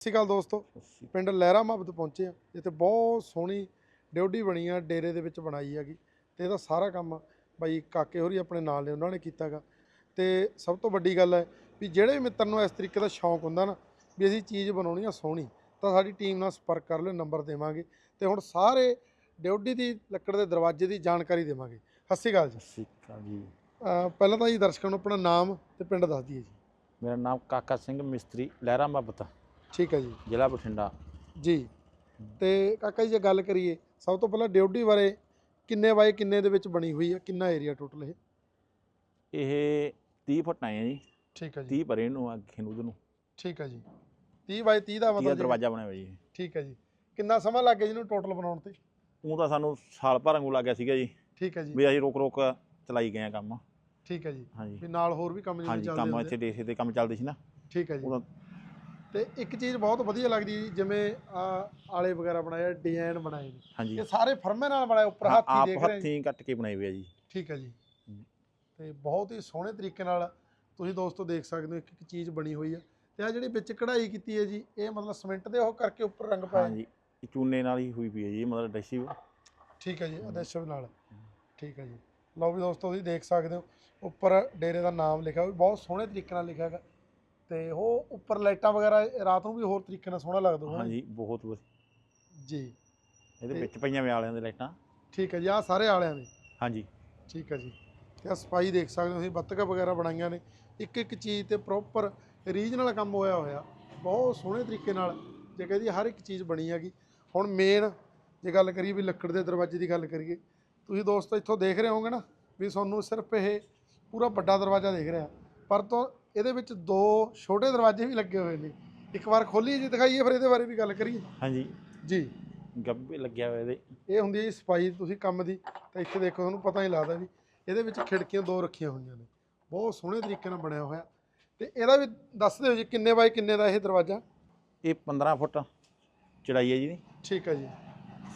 ਸਤਿ ਸ਼੍ਰੀ ਅਕਾਲ ਦੋਸਤੋ। ਪਿੰਡ ਲਹਿਰਾ ਮੁਹੱਬਤ ਪਹੁੰਚੇ ਆ ਜਿੱਥੇ ਬਹੁਤ ਸੋਹਣੀ ਡਿਊਟੀ ਬਣੀ ਆ ਡੇਰੇ ਦੇ ਵਿੱਚ ਬਣਾਈ ਹੈਗੀ। ਤੇ ਇਹਦਾ ਸਾਰਾ ਕੰਮ ਬਾਈ ਕਾਕੇ ਹੋਰੀ ਆਪਣੇ ਨਾਲ ਨੇ ਉਹਨਾਂ ਨੇ ਕੀਤਾਗਾ। ਤੇ ਸਭ ਤੋਂ ਵੱਡੀ ਗੱਲ ਹੈ ਵੀ ਜਿਹੜੇ ਮਿੱਤਰ ਨੂੰ ਇਸ ਤਰੀਕੇ ਦਾ ਸ਼ੌਂਕ ਹੁੰਦਾ ਨਾ ਵੀ ਅਸੀਂ ਚੀਜ਼ ਬਣਾਉਣੀ ਆ ਸੋਹਣੀ ਤਾਂ ਸਾਡੀ ਟੀਮ ਨਾਲ ਸੰਪਰਕ ਕਰ ਲਿਓ ਨੰਬਰ ਦੇਵਾਂਗੇ। ਤੇ ਹੁਣ ਸਾਰੇ ਡਿਊਟੀ ਦੀ ਲੱਕੜ ਦੇ ਦਰਵਾਜ਼ੇ ਦੀ ਜਾਣਕਾਰੀ ਦੇਵਾਂਗੇ। ਸਤਿ ਸ਼੍ਰੀ ਅਕਾਲ ਜੀ। ਸਿੱਖਾ ਜੀ। ਪਹਿਲਾਂ ਤਾਂ ਜੀ ਦਰਸ਼ਕਾਂ ਨੂੰ ਆਪਣਾ ਨਾਮ ਤੇ ਪਿੰਡ ਦੱਸ ਦਈਏ ਜੀ। ਮੇਰਾ ਨਾਮ ਕਾਕਾ ਸਿੰਘ ਮਿਸਤਰੀ ਲਹਿਰਾ ਮੁਹੱਬਤ ਠੀਕ ਹੈ ਜੀ। ਜ਼ਿਲ੍ਹਾ ਬਠਿੰਡਾ। ਜੀ। ਤੇ ਕਾਕਾ ਜੀ ਜੇ ਗੱਲ ਕਰੀਏ ਸਭ ਤੋਂ ਪਹਿਲਾਂ ਡਿਊਟੀ ਬਾਰੇ ਕਿੰਨੇ ਬਾਏ ਕਿੰਨੇ ਦੇ ਵਿੱਚ ਬਣੀ ਹੋਈ ਹੈ ਕਿੰਨਾ ਏਰੀਆ ਟੋਟਲ ਇਹ? ਇਹ 30 ਫੁੱਟ ਆਏ ਆ ਜੀ। ਠੀਕ ਹੈ ਜੀ। 30 ਪਰੇ ਨੂੰ ਅੱਗੇ ਨੂੰ ਨੂੰ। ਠੀਕ ਹੈ ਜੀ। 30 ਬਾਏ 30 ਦਾ 30 ਦਾ ਮਤਲਬ ਦਰਵਾਜ਼ਾ ਬਣਿਆ ਹੋਇਆ ਜੀ। ਠੀਕ ਹੈ ਜੀ। ਕਿੰਨਾ ਸਮਾਂ ਲੱਗ ਗਿਆ ਜਿਹਨੂੰ ਟੋਟਲ ਬਣਾਉਣ ਤੇ? ਉਹ ਤਾਂ ਸਾਨੂੰ ਸਾਲ ਭਰ ਵਾਂਗੂ ਲੱਗ ਗਿਆ ਸੀਗਾ ਜੀ। ਠੀਕ ਹੈ ਜੀ। ਵੀ ਅਸੀਂ ਰੋਕ ਰੋਕ ਚਲਾਈ ਗਏ ਆ ਕੰਮ। ਠੀਕ ਹੈ ਜੀ। ਹਾਂਜੀ। ਵੀ ਨਾਲ ਹੋਰ ਵੀ ਕੰਮ ਜਿਵੇਂ ਹਾਂਜੀ ਚੱਲਦੇ ਕੰਮ ਹੁੰਦੇ ਇੱਥੇ ਤੇ ਕੰਮ ਚੱਲਦੇ ਸੀ ਨਾ। ਠੀਕ ਹੈ ਜੀ। ਤੇ ਇੱਕ ਚੀਜ਼ ਬਹੁਤ ਵਧੀਆ ਲੱਗਦੀ ਜੀ, ਜਿਵੇਂ ਆ ਆਲੇ ਵਗੈਰਾ ਬਣਾਏ ਡਿਜ਼ਾਈਨ ਬਣਾਏ ਨੇ। ਹਾਂਜੀ। ਇਹ ਸਾਰੇ ਫਰਮੇ ਨਾਲ ਬਣਾਏ ਉੱਪਰ ਹਾਂ, ਹੱਥੀ ਆਪ ਦੇਖ ਰਹੇ ਹੱਥੀਂ ਕੱਟ ਕੇ ਬਣਾਏ ਹੋਏ ਆ ਜੀ। ਠੀਕ ਹੈ ਜੀ। ਹਮ। ਤੇ ਬਹੁਤ ਹੀ ਸੋਹਣੇ ਤਰੀਕੇ ਨਾਲ ਤੁਸੀਂ ਦੋਸਤੋ ਦੇਖ ਸਕਦੇ ਹੋ ਇੱਕ ਇੱਕ ਚੀਜ਼ ਬਣੀ ਹੋਈ ਹੈ ਤੇ ਆ ਜਿਹੜੀ ਵਿੱਚ ਕਢਾਈ ਕੀਤੀ ਹੈ ਜੀ ਇਹ ਮਤਲਬ ਸੀਮੈਂਟ ਦੇ ਉਹ ਕਰਕੇ ਉੱਪਰ ਰੰਗ ਪਾਇਆ। ਹਾਂਜੀ ਇਹ ਚੂਨੇ ਨਾਲ ਹੀ ਹੋਈ ਪਈ ਹੈ ਜੀ ਮਤਲਬ ਡੈਸੀ ਠੀਕ ਹੈ ਜੀ ਅਦੇਸ਼ਵ ਨਾਲ। ਠੀਕ ਹੈ ਜੀ। ਲਓ ਵੀ ਦੋਸਤੋ ਤੁਸੀਂ ਦੇਖ ਸਕਦੇ ਹੋ ਉੱਪਰ ਡੇਰੇ ਦਾ ਨਾਮ ਲਿਖਿਆ ਹੋਇਆ ਬਹੁਤ ਸੋਹਣੇ ਤਰੀਕੇ ਨਾਲ ਲਿਖਿਆ ਹੈਗਾ। ਤੇ ਉਹ ਉੱਪਰ ਲਾਈਟਾਂ ਵਗੈਰਾ ਰਾਤ ਨੂੰ ਵੀ ਹੋਰ ਤਰੀਕੇ ਨਾਲ ਸੋਹਣਾ ਲੱਗਦਾ ਹੋਣਾ। ਹਾਂਜੀ ਬਹੁਤ ਵਧੀਆ। ਜੀ। ਇਹਦੇ ਵਿੱਚ ਪਈਆਂ ਵਿਆਲਿਆਂ ਦੇ ਲਾਈਟਾਂ। ਠੀਕ ਹੈ ਜੀ ਆ ਸਾਰੇ ਆਲਿਆਂ ਦੇ। ਹਾਂਜੀ। ਠੀਕ ਹੈ ਜੀ। ਤੇ ਆ ਸਫ਼ਾਈ ਦੇਖ ਸਕਦੇ ਹੋ ਤੁਸੀਂ ਬੱਤਕਾਂ ਵਗੈਰਾ ਬਣਾਈਆਂ ਨੇ। ਇੱਕ ਇੱਕ ਚੀਜ਼ ਤੇ ਪ੍ਰੋਪਰ ਰੀਜਨਲ ਕੰਮ ਹੋਇਆ ਹੋਇਆ। ਬਹੁਤ ਸੋਹਣੇ ਤਰੀਕੇ ਨਾਲ ਜੇ ਕਹਦੀ ਹਰ ਇੱਕ ਚੀਜ਼ ਬਣੀ ਹੈਗੀ। ਹੁਣ ਮੇਨ ਜੇ ਗੱਲ ਕਰੀਏ ਵੀ ਲੱਕੜ ਦੇ ਦਰਵਾਜ਼ੇ ਦੀ ਗੱਲ ਕਰੀਏ ਤੁਸੀਂ ਦੋਸਤੋ ਇੱਥੋਂ ਦੇਖ ਰਹੇ ਹੋਗੇ ਨਾ ਵੀ ਤੁਹਾਨੂੰ ਸਿਰਫ ਇਹ ਪੂਰਾ ਵੱਡਾ ਦਰਵਾਜ਼ਾ ਦਿਖ ਰਿਹਾ। ਪਰ ਤੋਂ ਇਹਦੇ ਵਿੱਚ ਦੋ ਛੋਟੇ ਦਰਵਾਜ਼ੇ ਵੀ ਲੱਗੇ ਹੋਏ ਨੇ। ਇੱਕ ਵਾਰ ਖੋਲੀਏ ਜੀ ਦਿਖਾਈਏ ਫਿਰ ਇਹਦੇ ਬਾਰੇ ਵੀ ਗੱਲ ਕਰੀਏ। ਹਾਂਜੀ। ਜੀ। ਗੱਬੇ ਲੱਗਿਆ ਹੋਇਆ ਇਹਦੇ। ਇਹ ਹੁੰਦੀ ਹੈ ਜੀ ਸਫ਼ਾਈ ਤੁਸੀਂ ਕੰਮ ਦੀ ਤਾਂ ਇੱਥੇ ਦੇਖੋ ਤੁਹਾਨੂੰ ਪਤਾ ਹੀ ਲੱਗਦਾ ਵੀ ਇਹਦੇ ਵਿੱਚ ਖਿੜਕੀਆਂ ਦੋ ਰੱਖੀਆਂ ਹੋਈਆਂ ਨੇ। ਬਹੁਤ ਸੋਹਣੇ ਤਰੀਕੇ ਨਾਲ ਬਣਿਆ ਹੋਇਆ। ਤੇ ਇਹਦਾ ਵੀ ਦੱਸ ਦਿਓ ਜੀ ਕਿੰਨੇ ਬਾਈ ਕਿੰਨੇ ਦਾ ਇਹ ਦਰਵਾਜ਼ਾ? ਇਹ 15 ਫੁੱਟ ਚੜਾਈ ਹੈ ਜੀ ਠੀਕ ਹੈ ਜੀ।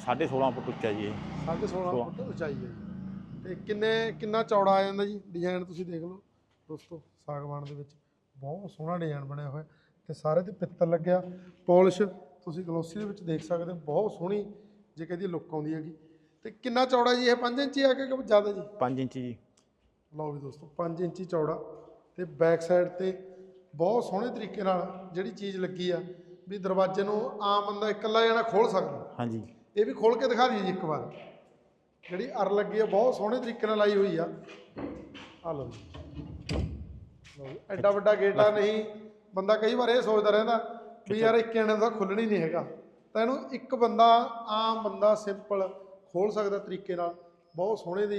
16.5 ਫੁੱਟ ਉੱਚਾ ਜੀ ਇਹ। 16.5 ਸੋਲਾਂ। ਫੁੱਟ ਉਚਾਈ ਹੈ ਜੀ। ਤੇ ਕਿੰਨੇ ਕਿੰਨਾ ਚੌੜਾ ਆ ਜਾਂਦਾ ਜੀ? ਡਿਜ਼ਾਈਨ ਤੁਸੀਂ ਦੇਖ ਲਓ ਦੋਸਤੋ। ਸਾਗਵਾਨ ਦੇ ਵਿੱਚ ਬਹੁਤ ਸੋਹਣਾ ਡਿਜ਼ਾਈਨ ਬਣਿਆ ਹੋਇਆ ਤੇ ਸਾਰੇ ਤੇ ਪਿੱਤਲ ਲੱਗਿਆ। ਪਾਲਿਸ਼ ਤੁਸੀਂ ਗਲੋਸੀ ਦੇ ਵਿੱਚ ਦੇਖ ਸਕਦੇ ਹੋ ਬਹੁਤ ਸੋਹਣੀ ਜੇ ਕਹਦੀ ਲੁੱਕ ਆਉਂਦੀ ਹੈਗੀ। ਤੇ ਕਿੰਨਾ ਚੌੜਾ ਜੀ ਇਹ? 5 ਇੰਚੀ ਆ ਕੇ ਕਿ ਜ਼ਿਆਦਾ ਜੀ? 5 ਇੰਚ ਜੀ। ਲਓ ਵੀ ਦੋਸਤੋ 5 ਇੰਚੀ ਚੌੜਾ ਤੇ ਬੈਕ ਸਾਈਡ ਤੇ ਬਹੁਤ ਸੋਹਣੇ ਤਰੀਕੇ ਨਾਲ ਜਿਹੜੀ ਚੀਜ਼ ਲੱਗੀ ਆ ਵੀ ਦਰਵਾਜ਼ੇ ਨੂੰ ਆਮ ਬੰਦਾ ਇਕੱਲਾ ਜਣਾ ਖੋਲ ਸਕਦਾ। ਹਾਂਜੀ। ਇਹ ਵੀ ਖੋਲ ਕੇ ਦਿਖਾ ਦਈਏ ਜੀ ਇੱਕ ਵਾਰ। ਜਿਹੜੀ ਅਰ ਲੱਗੀ ਆ ਬਹੁਤ ਸੋਹਣੇ ਤਰੀਕੇ ਨਾਲ ਲਾਈ ਹੋਈ ਆ। ਆ ਲਓ ਜੀ ਲਓ ਜੀ, ਐਡਾ ਵੱਡਾ ਗੇਟ ਆ ਨਹੀਂ ਬੰਦਾ ਕਈ ਵਾਰ ਇਹ ਸੋਚਦਾ ਰਹਿੰਦਾ ਵੀ ਯਾਰ ਇੱਕ ਜਣੇ ਦਾ ਖੁੱਲਣੀ ਨਹੀਂ ਹੈਗਾ। ਤਾਂ ਇਹਨੂੰ ਇੱਕ ਬੰਦਾ ਆਮ ਬੰਦਾ ਸਿੰਪਲ ਖੋਲ ਸਕਦਾ ਤਰੀਕੇ ਨਾਲ। ਬਹੁਤ ਸੋਹਣੇ ਦੀ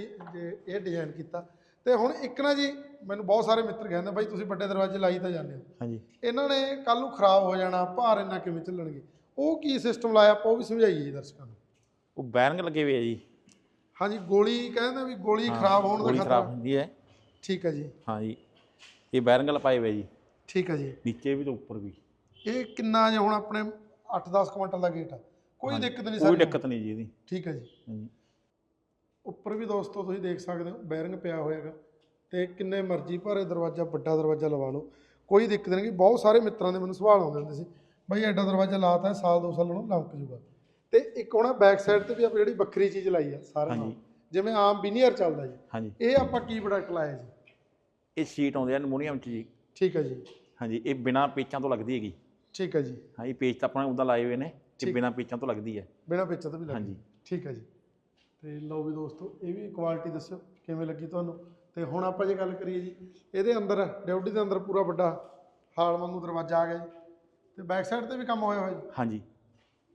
ਇਹ ਡਿਜ਼ਾਈਨ ਕੀਤਾ। ਤੇ ਹੁਣ ਇੱਕ ਨਾ ਜੀ ਮੈਨੂੰ ਬਹੁਤ ਸਾਰੇ ਮਿੱਤਰ ਕਹਿੰਦੇ ਬਾਈ ਤੁਸੀਂ ਵੱਡੇ ਦਰਵਾਜ਼ੇ ਲਾਈ ਤਾਂ ਜਾਂਦੇ ਹੋ। ਹਾਂਜੀ। ਇਹਨਾਂ ਨੇ ਕੱਲ ਨੂੰ ਖਰਾਬ ਹੋ ਜਾਣਾ ਭਾਰ ਇੰਨਾ ਕਿਵੇਂ ਚੱਲਣਗੇ? ਉਹ ਕੀ ਸਿਸਟਮ ਲਾਇਆ? ਆਪਾਂ ਉਹ ਵੀ ਸਮਝਾਈਏ ਜੀ ਦਰਸ਼ਕਾਂ ਨੂੰ। ਉਹ ਬੈਰਿੰਗ ਲੱਗੇ ਹੋਏ ਆ ਜੀ। ਹਾਂਜੀ ਗੋਲੀ ਕਹਿੰਦੇ ਵੀ ਗੋਲੀ ਖਰਾਬ ਹੋਣ ਦਾ ਖਤਰਾ। ਹੁੰਦੀ ਹੈ। ਠੀਕ ਹੈ ਜੀ। ਹਾਂਜੀ ਇਹ ਬੈਰਿੰਗ ਲਪਾਏ ਹੋਏ ਜੀ। ਠੀਕ ਹੈ ਜੀ। ਨੀਚੇ ਵੀ ਤੇ ਉੱਪਰ ਵੀ। ਇਹ ਕਿੰਨਾ ਜੇ ਹੁਣ ਆਪਣੇ 8-10 ਕੁਇੰਟਲ ਦਾ ਗੇਟ ਆ। ਕੋਈ ਦਿੱਕਤ ਨਹੀਂ ਕੋਈ ਦਿੱਕਤ ਨਹੀਂ ਜੀ ਇਹਦੀ। ਠੀਕ ਹੈ ਜੀ। ਉੱਪਰ ਵੀ ਦੋਸਤੋ ਤੁਸੀਂ ਦੇਖ ਸਕਦੇ ਹੋ ਬੈਰਿੰਗ ਪਿਆ ਹੋਇਆਗਾ। ਤੇ ਕਿੰਨੇ ਮਰਜ਼ੀ ਭਾਰੇ ਦਰਵਾਜ਼ਾ ਵੱਡਾ ਦਰਵਾਜ਼ਾ ਲਵਾ ਲਓ। ਕੋਈ ਦਿੱਕਤ ਨਹੀਂ। ਬਹੁਤ ਸਾਰੇ ਮਿੱਤਰਾਂ ਦੇ ਮੈਨੂੰ ਸਵਾਲ ਆਉਂਦੇ ਹੁੰਦੇ ਸੀ ਬਈ ਐਡਾ ਦਰਵਾਜ਼ਾ ਲਾਤਾ ਹੈ, ਸਾਲ ਦੋ ਸਾਲ ਨੂੰ ਲੰਕ ਜੂਗਾ। ਤੇ ਇੱਕ ਹੁਣ ਬੈਕ ਸਾਈਡ ਤੇ ਵੀ ਆਪਾਂ ਜਿਹੜੀ ਵੱਖਰੀ ਚੀਜ਼ ਲਾਈ ਆ ਸਾਰਿਆਂ ਹਾਂਜੀ। ਜਿਵੇਂ ਆਮ ਬਿਨੀਅਰ ਚੱਲਦਾ ਜੀ। ਇਹ ਆਪਾਂ ਕੀ ਪ੍ਰੋਡਕਟ ਲਾਇਆ ਜੀ? ਇਹ ਸ਼ੀਟ ਆਉਂਦੇ ਆ ਅਲਮੂਨੀਅਮ ਚ ਜੀ। ਠੀਕ ਹੈ ਜੀ। ਹਾਂਜੀ ਇਹ ਬਿਨਾ ਪੇਚਾਂ ਤੋਂ ਲੱਗਦੀ ਹੈਗੀ। ਠੀਕ ਹੈ ਜੀ। ਹਾਂ ਇਹ ਪੇਚ ਤਾਂ ਆਪਾਂ ਉਦਾਂ ਲਾਏ ਹੋਏ ਨੇ। ਇਹ ਬਿਨਾ ਪੇਚਾਂ ਤੋਂ ਲੱਗਦੀ ਹੈ। ਬਿਨਾ ਪਿੱਛੇ ਤੋਂ ਵੀ ਲੱਗੀ ਹਾਂਜੀ। ਠੀਕ ਹੈ ਜੀ। ਤੇ ਲਓ ਵੀ ਦੋਸਤੋ ਇਹ ਵੀ ਕੁਆਲਿਟੀ ਦੱਸਿਓ ਕਿਵੇਂ ਲੱਗੀ ਤੁਹਾਨੂੰ? ਤੇ ਹੁਣ ਆਪਾਂ ਜੇ ਗੱਲ ਕਰੀਏ ਜੀ ਇਹਦੇ ਅੰਦਰ ਡਿਊਟੀ ਦੇ ਅੰਦਰ ਪੂਰਾ ਵੱਡਾ ਹਾਲ ਵਾਂਗੂ ਦਰਵਾਜ਼ਾ ਆ ਗਿਆ ਜੀ। ਤੇ ਬੈਕ ਸਾਈਡ ਤੇ ਵੀ ਕੰਮ ਹੋਇਆ ਹੋਇਆ ਜੀ। ਹਾਂਜੀ।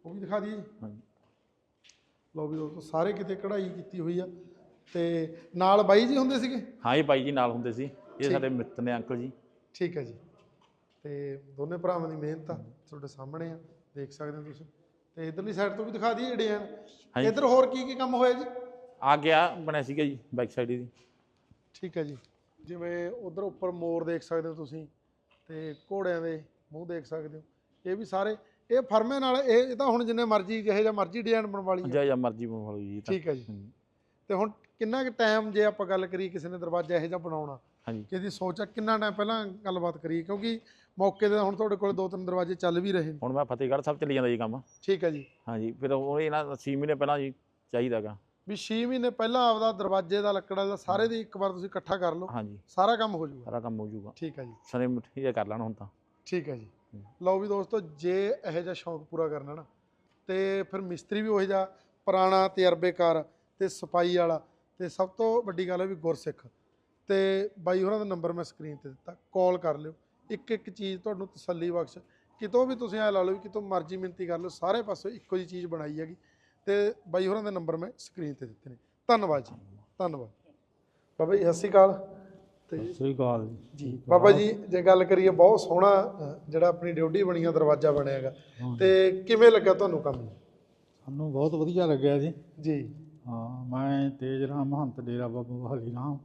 ਉਹ ਵੀ ਦਿਖਾ ਦਈਏ ਜੀ। ਹਾਂਜੀ। ਲਓ ਵੀ ਦੋਸਤੋ ਸਾਰੇ ਕਿਤੇ ਕਢਾਈ ਕੀਤੀ ਹੋਈ ਆ। ਤੇ ਨਾਲ ਬਾਈ ਜੀ ਹੁੰਦੇ ਸੀਗੇ? ਹਾਂ ਇਹ ਬਾਈ ਜੀ ਨਾਲ ਹੁੰਦੇ ਸੀ। ਇਹ ਸਾਡੇ ਮਿੱਤਰ ਨੇ ਅੰਕਲ ਜੀ। ਠੀਕ ਹੈ ਜੀ। ਤੇ ਦੋਨੇ ਭਰਾਵਾਂ ਦੀ ਮਿਹਨਤ ਆ ਤੁਹਾਡੇ ਸਾਹਮਣੇ ਆ ਦੇਖ ਸਕਦੇ ਹੋ ਤੁਸੀਂ। ਤੇ ਇਧਰਲੀ ਸਾਈਡ ਤੋਂ ਵੀ ਦਿਖਾ ਦਈਏ ਡਿਜ਼ਾਈਨ ਹਾਂਜੀ। ਇੱਧਰ ਹੋਰ ਕੀ ਕੀ ਕੰਮ ਹੋਇਆ ਜੀ? ਆ ਗਿਆ ਬਣਿਆ ਸੀਗਾ ਜੀ ਬੈਕ ਸਾਈਡ ਦੀ। ਠੀਕ ਹੈ ਜੀ। ਜਿਵੇਂ ਉਧਰ ਉੱਪਰ ਮੋਰ ਦੇਖ ਸਕਦੇ ਹੋ ਤੁਸੀਂ ਤੇ ਘੋੜਿਆਂ ਦੇ ਮੂੰਹ ਦੇਖ ਸਕਦੇ ਹੋ। ਇਹ ਵੀ ਸਾਰੇ ਇਹ ਫਰਮੇ ਨਾਲ ਇਹ ਤਾਂ ਹੁਣ ਜਿੰਨੇ ਮਰਜ਼ੀ ਜਿਹੇ ਜਿਹਾ ਮਰਜ਼ੀ ਡਿਜ਼ਾਈਨ ਬਣਵਾ ਲਈ ਜਾਂ ਜਾਂ ਮਰਜ਼ੀ ਬਣਵਾ ਜੀ। ਠੀਕ ਹੈ ਜੀ। ਤੇ ਹੁਣ ਕਿੰਨਾ ਕੁ ਟਾਈਮ ਜੇ ਆਪਾਂ ਗੱਲ ਕਰੀਏ ਕਿਸੇ ਨੇ ਦਰਵਾਜ਼ਾ ਇਹੋ ਜਿਹਾ ਬਣਾਉਣਾ ਕਿ ਇਹਦੀ ਸੋਚ ਆ ਕਿੰਨਾ ਟਾਈਮ ਪਹਿਲਾਂ ਗੱਲਬਾਤ ਕਰੀਏ ਕਿਉਂਕਿ ਮੌਕੇ ਤੇ ਹੁਣ ਤੁਹਾਡੇ ਕੋਲ ਦੋ ਤਿੰਨ ਦਰਵਾਜ਼ੇ ਚੱਲ ਵੀ ਰਹੇ ਨੇ। ਹੁਣ ਮੈਂ ਫਤਿਹਗੜ੍ਹ ਸਾਹਿਬ ਚੱਲੀ ਜਾਂਦਾ ਜੀ ਕੰਮ। ਠੀਕ ਹੈ ਜੀ। ਹਾਂਜੀ ਫਿਰ ਉਹ ਇਹ ਨਾ 6 ਮਹੀਨੇ ਪਹਿਲਾਂ ਜੀ ਚਾਹੀਦਾਗਾ ਵੀ 6 ਮਹੀਨੇ ਪਹਿਲਾਂ ਆਪਦਾ ਦਰਵਾਜ਼ੇ ਦਾ ਲੱਕੜਾ ਦਾ ਸਾਰੇ ਦੀ ਇੱਕ ਵਾਰ ਤੁਸੀਂ ਇਕੱਠਾ ਕਰ ਲਓ। ਹਾਂਜੀ। ਸਾਰਾ ਕੰਮ ਹੋ ਜਾਊਗਾ। ਸਾਰਾ ਕੰਮ ਹੋ ਜਾਊਗਾ। ਠੀਕ ਹੈ ਜੀ। ਸਨੇ ਮਿੱਠੀ ਜਿਹਾ ਕਰ ਲੈਣਾ ਹੁਣ ਤਾਂ। ਠੀਕ ਹੈ ਜੀ। ਲਓ ਵੀ ਦੋਸਤੋ ਜੇ ਇਹੋ ਜਿਹਾ ਸ਼ੌਂਕ ਪੂਰਾ ਕਰਨਾ ਨਾ ਤੇ ਫਿਰ ਮਿਸਤਰੀ ਵੀ ਉਹੋ ਜਿਹਾ ਪੁਰਾਣਾ ਤਜਰਬੇਕਾਰ ਤੇ ਸਫ਼ਾਈ ਵਾਲਾ ਤੇ ਸਭ ਤੋਂ ਵੱਡੀ ਗੱਲ ਹੈ ਵੀ ਗੁਰਸਿੱਖ। ਤੇ ਬਾਈ ਹੋਰਾਂ ਦਾ ਨੰਬਰ ਮੈਂ ਸਕਰੀਨ ਤੇ ਦਿੱਤਾ। ਕਾਲ ਕਰ ਲਿਓ। ਇੱਕ ਇੱਕ ਚੀਜ਼ ਤੁਹਾਨੂੰ ਤਸੱਲੀ ਬਖਸ਼। ਕਿਤੋਂ ਵੀ ਤੁਸੀਂ ਐ ਲਾ ਲਓ ਕਿਤੋਂ ਮਰਜ਼ੀ ਮਿੰਤੀ ਕਰ ਲਓ ਸਾਰੇ ਪਾਸੋਂ ਇੱਕੋ ਜੀ ਚੀਜ਼ ਬਣਾਈ ਹੈਗੀ। ਤੇ ਬਾਈ ਹੋਰਾਂ ਦੇ ਨੰਬਰ ਮੈਂ ਸਕਰੀਨ ਤੇ ਦਿੱਤੇ ਨੇ। ਧੰਨਵਾਦ ਜੀ। ਧੰਨਵਾਦ। ਬਾਬਾ ਜੀ ਸਤਿ ਸ਼੍ਰੀ ਅਕਾਲ। ਸਤਿ ਸ੍ਰੀ ਅਕਾਲ ਜੀ। ਬਾਬਾ ਜੀ ਜੇ ਗੱਲ ਕਰੀਏ ਬਹੁਤ ਸੋਹਣਾ ਜਿਹੜਾ ਆਪਣੀ ਡਿਊਟੀ ਬਣੀ ਆ ਦਰਵਾਜ਼ਾ ਬਣਿਆ ਹੈਗਾ। ਹਾਂ। ਤੇ ਕਿਵੇਂ ਲੱਗਾ ਤੁਹਾਨੂੰ ਕੰਮ? ਸਾਨੂੰ ਬਹੁਤ ਵਧੀਆ ਲੱਗਿਆ ਜੀ। ਜੀ। ਹਾਂ ਮੈਂ ਤੇਜ ਰਾਮ ਮਹੰਤ ਡੇਰਾ ਬਾਬਾ ਬਹਾਲੀ ਰਾਮ।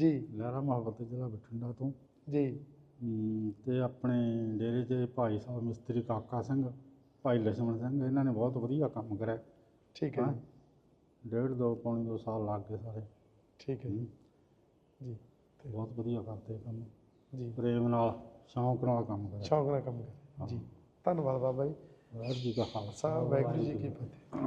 ਜੀ। ਲਹਿਰਾ ਮੁਹੱਬਤ ਜ਼ਿਲ੍ਹਾ ਬਠਿੰਡਾ ਤੋਂ। ਜੀ। ਹਮ, ਤੇ ਆਪਣੇ ਡੇਰੇ 'ਚ ਭਾਈ ਸਾਹਿਬ ਮਿਸਤਰੀ ਕਾਕਾ ਸਿੰਘ ਭਾਈ ਲਛਮਣ ਸਿੰਘ ਇਹਨਾਂ ਨੇ ਬਹੁਤ ਵਧੀਆ ਕੰਮ ਕਰਿਆ। ਠੀਕ ਹੈ ਹਾਂ। ਜੀ। ਡੇਢ ਦੋ ਪੌਣੇ ਦੋ ਸਾਲ ਲੱਗ ਗਏ ਸਾਰੇ। ਠੀਕ ਹੈ ਜੀ ਜੀ। ਬਹੁਤ ਵਧੀਆ ਕਰਦੇ ਕੰਮ। ਜੀ। ਪ੍ਰੇਮ ਨਾਲ ਸ਼ੌਂਕ ਨਾਲ ਕੰਮ ਕਰਿਆ। ਸ਼ੌਂਕ ਨਾਲ ਕੰਮ ਕਰ ਜੀ। ਧੰਨਵਾਦ ਬਾਬਾ ਜੀ। ਵਾਹਿਗੁਰੂ ਜੀ ਕਾ ਖਾਲਸਾ ਸਾਹਿਬ ਵਾਹਿਗੁਰੂ ਜੀ ਕੀ ਫਤਿਹ।